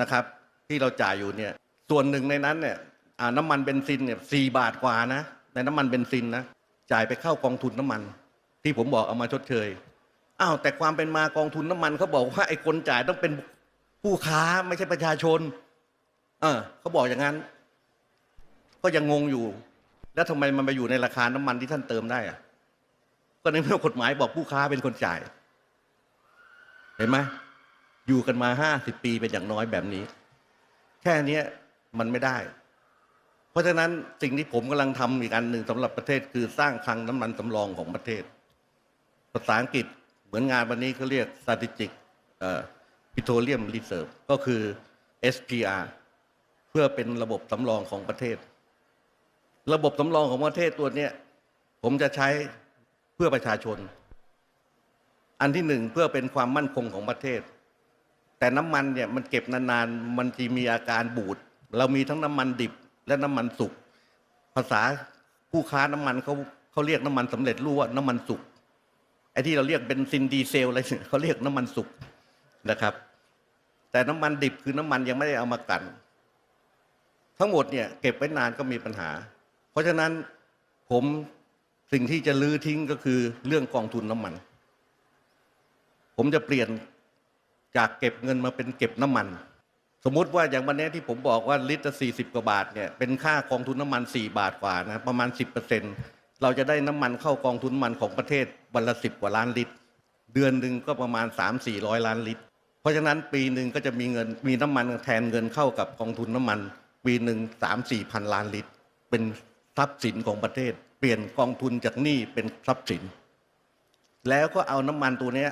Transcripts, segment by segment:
นะครับ ที่เราจ่ายอยู่เนี่ยส่วนหนึ่งในนั้นเนี่ยน้ำมันเบนซินเนี่ยสี่บาทกว่านะในน้ำมันเบนซินนะจ่ายไปเข้ากองทุนน้ำมัน ที่ผมบอกเอามาชดเชยอ้าวแต่ความเป็นมากองทุนน้ำมันเขาบอกว่าไอ้คนจ่ายต้องเป็นผู้ค้าไม่ใช่ประชาชน เออเขาบอกอย่างนั้น ก็ยังงงอยู่ แล้วทำไมมันไปอยู่ในราคาน้ำมันที่ท่านเติมได้อะก็ในเมื่อกฎหมายบอกผู้ค้าเป็นคนจ่าย เห็นไหม อยู่กันมาห้าสิบปีเป็นอย่างน้อยแบบนี้ แค่นี้มันไม่ได้ เพราะฉะนั้นสิ่งที่ผมกำลังทำอีกอันหนึ่งสำหรับประเทศคือสร้างคลังน้ำมันสำรองของประเทศ ภาษาอังกฤษเหมือนงานวันนี้เขาเรียก strategic petroleum reserve ก็คือ SPR เพื่อเป็นระบบสำรองของประเทศ ระบบสำรองของประเทศตัวนี้ผมจะใช้เพื่อประชาชน อันที่หนึ่งเพื่อเป็นความมั่นคงของประเทศ แต่น้ำมันเนี่ยมันเก็บนานๆมันจะมีอาการบูด เรามีทั้งน้ำมันดิบและน้ำมันสุก ภาษาผู้ค้าน้ำมันเขาเขาเรียกน้ำมันสำเร็จรูปว่าน้ำมันสุกไอ้ที่เราเรียกเบนซินดีเซลอะไรเขาเรียกน้ำมันสุกนะครับ แต่น้ำมันดิบคือน้ำมันยังไม่ได้เอามากัน ทั้งหมดเนี่ยเก็บไว้นานก็มีปัญหา เพราะฉะนั้นผมสิ่งที่จะลื้อทิ้งก็คือเรื่องกองทุนน้ำมัน ผมจะเปลี่ยน จากเก็บเงินมาเป็นเก็บน้ำมัน สมมุติว่าอย่างวันนี้ที่ผมบอกว่าลิตรสี่สิบกว่าบาทเนี่ยเป็นค่ากองทุนน้ำมันสี่บาทกว่านะประมาณสิบเปอร์เซ็นเราจะได้น้ำมันเข้ากองทุนน้ำมันของประเทศวันละสิบกว่าล้านลิตร เดือนหนึ่งก็ประมาณสามสี่ร้อยล้านลิตร เพราะฉะนั้นปีหนึ่งก็จะมีเงินมีน้ำมันแทนเงินเข้ากับกองทุนน้ำมัน ปีหนึ่งสามสี่พันล้านลิตร เป็นทรัพย์สินของประเทศ เปลี่ยนกองทุนจากหนี้เป็นทรัพย์สิน แล้วก็เอาน้ำมันตัวนี้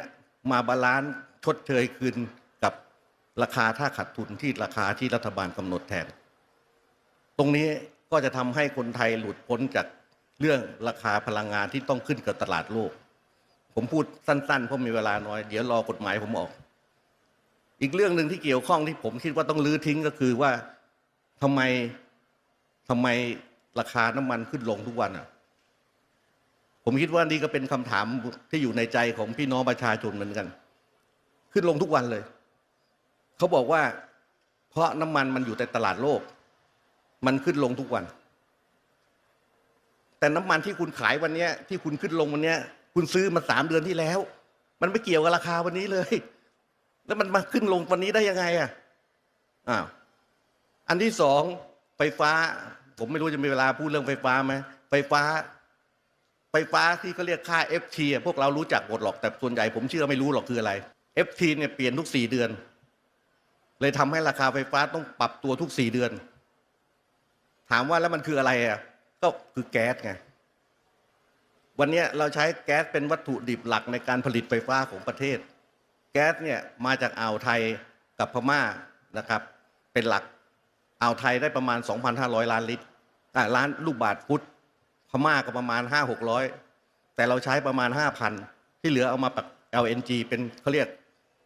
มาบาลานซ์ ดเชยคืนกับราคาถ้าขาดทุนที่ราคาที่รัฐบาลกำหนดแทน ตรงนี้ก็จะทำให้คนไทยหลุดพ้นจากเรื่องราคาพลังงานที่ต้องขึ้นกับตลาดโลก ผมพูดสั้นๆเพราะมีเวลาน้อย เดี๋ยวรอกฎหมายผมออก อีกเรื่องหนึ่งที่เกี่ยวข้องที่ผมคิดว่าต้องลื้อทิ้งก็คือว่าทำไมทำไมราคาน้ำมันขึ้นลงทุกวันอะผมคิดว่านี่ก็เป็นคำถามที่อยู่ในใจของพี่น้องประชาชนเหมือนกัน ขึ้นลงทุกวันเลย เขาบอกว่า เพราะน้ำมันมันอยู่ในตลาดโลก มันขึ้นลงทุกวัน แต่น้ำมันที่คุณขายวันนี้ที่คุณขึ้นลงวันนี้คุณซื้อมาสามเดือนที่แล้ว มันไม่เกี่ยวกับราคาวันนี้เลย แล้วมันมาขึ้นลงวันนี้ได้ยังไงอะอ้าวอันที่สองไฟฟ้า ผมไม่รู้จะมีเวลาพูดเรื่องไฟฟ้าไหมไฟฟ้า ไฟฟ้าที่เขาเรียกค่า FT พวกเรารู้จักหมดหรอกแต่ส่วนใหญ่ผมเชื่อไม่รู้หรอกคืออะไร FT เนี่ยเปลี่ยนทุกสี่เดือน เลยทำให้ราคาไฟฟ้าต้องปรับตัวทุกสี่เดือน ถามว่าแล้วมันคืออะไรอะก็คือแก๊สไงวันนี้เราใช้แก๊สเป็นวัตถุดิบหลักในการผลิตไฟฟ้าของประเทศ แก๊สเนี่ยมาจากอ่าวไทยกับพม่านะครับ เป็นหลักอ่าวไทยได้ประมาณ 2,500 ล้านลิตรอ่ล้านลูกบาทฟุตพม่าก็ประมาณ 5 600 แต่เราใช้ประมาณ 5,000 ที่เหลือเอามาปัก LNG เป็นเขาเรียก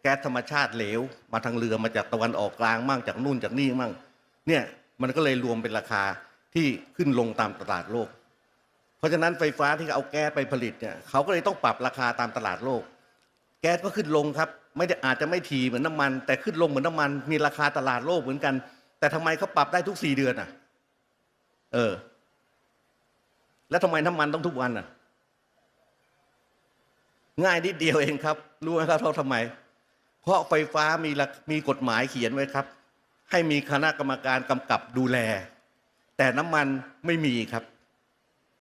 แก๊สธรรมชาติเหลว มาทางเรือมาจากตะวันออกกลางมั่งจากนู่นจากนี่มั่งเนี่ยมันก็เลยรวมเป็นราคาที่ขึ้นลงตามตลาดโลก เพราะฉะนั้นไฟฟ้าที่เอาแก๊สไปผลิตเนี่ยเขาก็เลยต้องปรับราคาตามตลาดโลก แก๊สก็ขึ้นลงครับ ไม่ได้อาจจะไม่ทีเหมือนน้ำมัน แต่ขึ้นลงเหมือนน้ำมัน มีราคาตลาดโลกเหมือนกัน แต่ทำไมเขาปรับได้ทุกสี่เดือนอะ เออ แล้วทำไมน้ำมันต้องทุกวันอะ ง่ายนิดเดียวเองครับ รู้ไหมครับเพราทำไม เพราะไฟฟ้ามีมีกฎหมายเขียนไว้ครับ ให้มีคณะกรรมการกำกับดูแล แต่น้ำมันไม่มีครับ